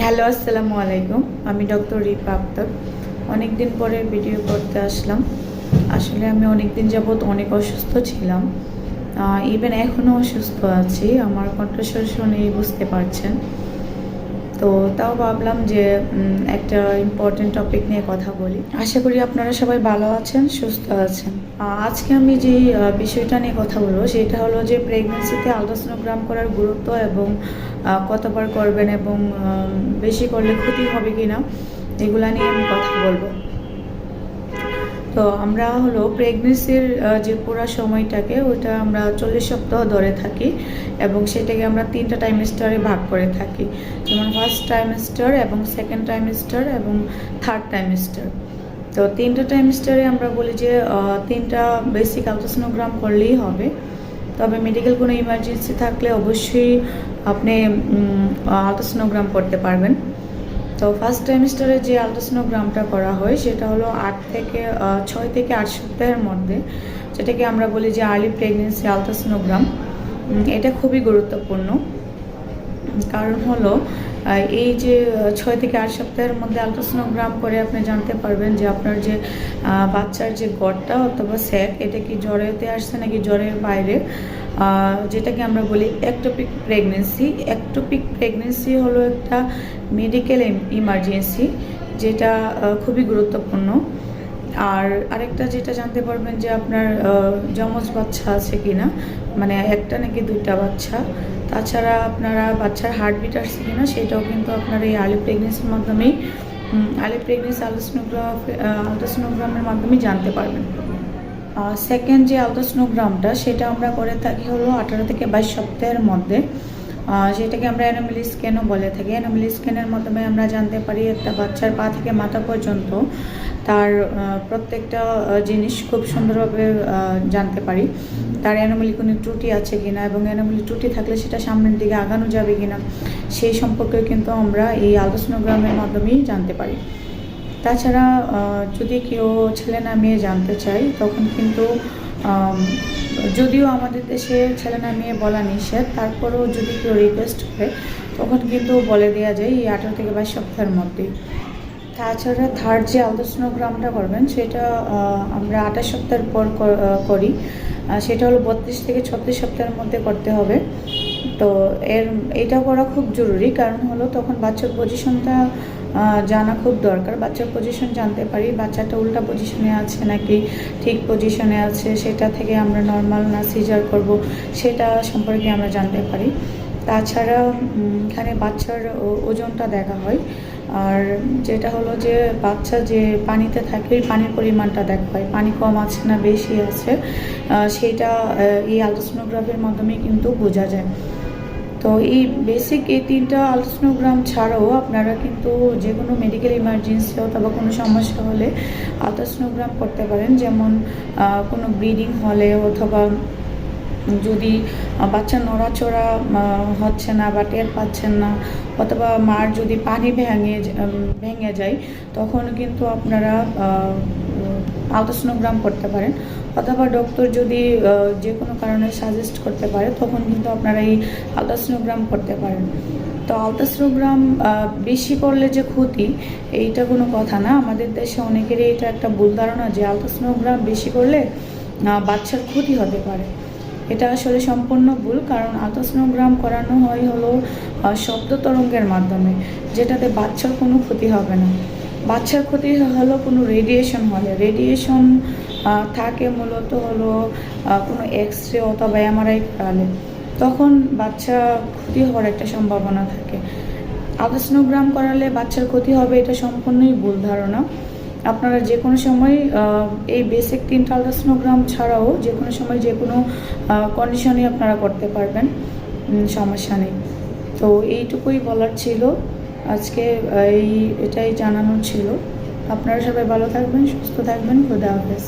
Hello, আসসালামু আলাইকুম। আমি ডক্টর রিপা আক্তার। অনেক দিন পরে ভিডিও করতে আসলাম। আসলে আমি অনেক দিন যাবৎ অনেক অসুস্থ ছিলাম। ইভেন এখনও অসুস্থ আছি। আমার কণ্ঠস্বর শুনেই বুঝতে পারছেন। তো তাও ভাবলাম যে একটা ইম্পর্টেন্ট টপিক নিয়ে কথা বলি। আশা করি আপনারা সবাই ভালো আছেন, সুস্থ আছেন। আজকে আমি যে বিষয়টা নিয়ে কথা বলব, সেটা হলো যে প্রেগনেন্সিতে আলট্রাসোনোগ্রাম করার গুরুত্ব এবং কতবার করবেন এবং বেশি করলে ক্ষতি হবে কি না এগুলা নিয়ে আমি কথা বলব। তো আমরা হলো প্রেগনেন্সির যে পুরো সময়টাকে ওটা আমরা চল্লিশ সপ্তাহ ধরে থাকি এবং সেটাকে আমরা তিনটা টাইমেস্টারে ভাগ করে থাকি। যেমন ফার্স্ট টাইমেস্টার এবং সেকেন্ড টাইমেস্টার এবং থার্ড টাইমেস্টার তো তিনটা টাইমেস্টারে আমরা বলি যে তিনটা বেসিক আলট্রাসোনোগ্রাম করলেই হবে। তবে মেডিকেল কোনো ইমার্জেন্সি থাকলে অবশ্যই আপনি আলট্রাসোনোগ্রাম করতে পারবেন। তো ফার্স্ট সেমিস্টারে যে আলট্রাসোনোগ্রামটা করা হয়, সেটা হলো আট থেকে ছয় থেকে আট সপ্তাহের মধ্যে, যেটাকে আমরা বলি যে আর্লি প্রেগনেন্সি আলট্রাসোনোগ্রাম। এটা খুবই গুরুত্বপূর্ণ। কারণ হলো এই যে ছয় থেকে আট সপ্তাহের মধ্যে আলট্রাসোনোগ্রাম করে আপনি জানতে পারবেন যে আপনার যে বাচ্চার যে গড়টা অথবা স্যাক, এটা কি জ্বরেতে আসছে নাকি জ্বরের বাইরে? যেটাকে আমরা বলি একটোপিক প্রেগনেন্সি একটোপিক প্রেগনেন্সি হলো একটা মেডিকেল ইমার্জেন্সি যেটা খুবই গুরুত্বপূর্ণ। আর আরেকটা যেটা জানতে পারবেন যে আপনার যমজ বাচ্চা আছে কিনা মানে একটা নাকি দুইটা বাচ্চা। তাছাড়া আপনারা বাচ্চার হার্টবিট আসছে কিনা, সেটাও কিন্তু আপনার এই আলি প্রেগনেন্সির মাধ্যমেই আলি প্রেগনেন্সি আলট্রাসোনোগ্রাফ আলট্রাসোনোগ্রামের মাধ্যমেই জানতে পারবেন। সেকেন্ড যে আলট্রাসোনোগ্রামটা সেটা আমরা করে থাকি হলো আঠারো থেকে বাইশ সপ্তাহের মধ্যে। যেটাকে আমরা অ্যানোমিলি স্ক্যানও বলে থাকি। অ্যানোমিলি স্ক্যানের মাধ্যমে আমরা জানতে পারি একটা বাচ্চার পা থেকে মাথা পর্যন্ত তার প্রত্যেকটা জিনিস খুব সুন্দরভাবে জানতে পারি। তার অ্যানোমিলি কোনো ত্রুটি আছে কি না এবং অ্যানোমিলি ত্রুটি থাকলে সেটা সামনের দিকে আগানো যাবে কি না সেই সম্পর্কে কিন্তু আমরা এই আলট্রাসোনোগ্রামের মাধ্যমেই জানতে পারি। তাছাড়া যদি কেউ ছেলে না মেয়ে জানতে চাই তখন কিন্তু যদিও আমাদের দেশে ছেলে না মেয়ে বলা নিষেধ, তারপরেও যদি কেউ রিকোয়েস্ট করে, তখন কিন্তু বলে দেওয়া যায় এই আঠারো থেকে বাইশ সপ্তাহের মধ্যেই তাছাড়া থার্ড যে আলট্রাসোনোগ্রামটা করবেন, সেটা আমরা আঠাশ সপ্তাহের পর করি। সেটা হলো বত্রিশ থেকে ছত্রিশ সপ্তাহের মধ্যে করতে হবে। তো এর এটা করা খুব জরুরি, কারণ হলো তখন বাচ্চার পজিশনটা জানা খুব দরকার। বাচ্চার পজিশন জানতে পারি, বাচ্চাটা উল্টা পজিশনে আছে নাকি ঠিক পজিশনে আছে, সেটা থেকে আমরা নর্মাল না সিজার করব, সেটা সম্পর্কে আমরা জানতে পারি। তাছাড়া এখানে বাচ্চার ওজনটা দেখা হয়। আর যেটা হলো যে বাচ্চা যে পানিতে থাকে, পানির পরিমাণটা দেখা হয় পানি কম আছে না বেশি আছে সেটা এই আলট্রাসোনোগ্রাফির মাধ্যমে কিন্তু বোঝা যায়। তো এই বেসিক এই তিনটা আলট্রাসোনোগ্রাম ছাড়াও আপনারা কিন্তু যে কোনো মেডিকেল ইমার্জেন্সি অথবা কোনো সমস্যা হলে আলট্রাসোনোগ্রাম করতে পারেন। যেমন কোনো ব্লিডিং হলে অথবা যদি বাচ্চা নড়াচড়া হচ্ছে না বা টের পাচ্ছেন না, অথবা মার যদি পানি ভেঙে ভেঙে যায়, তখন কিন্তু আপনারা আলট্রাসোনোগ্রাম করতে পারেন। অথবা ডক্টর যদি যে কোনো কারণে সাজেস্ট করতে পারে, তখন কিন্তু আপনারা এই আলট্রাসোনোগ্রাম করতে পারেন। তো আলট্রাসোনোগ্রাম বেশি করলে যে ক্ষতি, এইটা কোনো কথা না। আমাদের দেশে অনেকেরই এটা একটা ভুল ধারণা যে আলট্রাসোনোগ্রাম বেশি করলে বাচ্চার ক্ষতি হতে পারে। এটা আসলে সম্পূর্ণ ভুল, কারণ আলট্রাসোনোগ্রাম করানো হয় হলো শব্দ তরঙ্গের মাধ্যমে, যেটাতে বাচ্চার কোনো ক্ষতি হবে না। বাচ্চার ক্ষতি হলো কোনো রেডিয়েশন হলে। রেডিয়েশন থাকে মূলত হলো কোনো এক্স রে অথবা এমআরআই করালে। তখন বাচ্চা ক্ষতি হওয়ার একটা সম্ভাবনা থাকে। আলট্রাসোনোগ্রাম করালে বাচ্চার ক্ষতি হবে, এটা সম্পূর্ণই ভুল ধারণা। আপনারা যে কোনো সময় এই বেসিক তিনটা আলট্রাসোনোগ্রাম ছাড়াও যে কোনো সময় যে কোনো কন্ডিশনে আপনারা করতে পারবেন। সমস্যা নেই। তো এইটুকুই বলার ছিল। আজকে এই, এটাই জানানোর ছিল। আপনারা সবাই ভালো থাকবেন, সুস্থ থাকবেন। খুদা হাফেজ।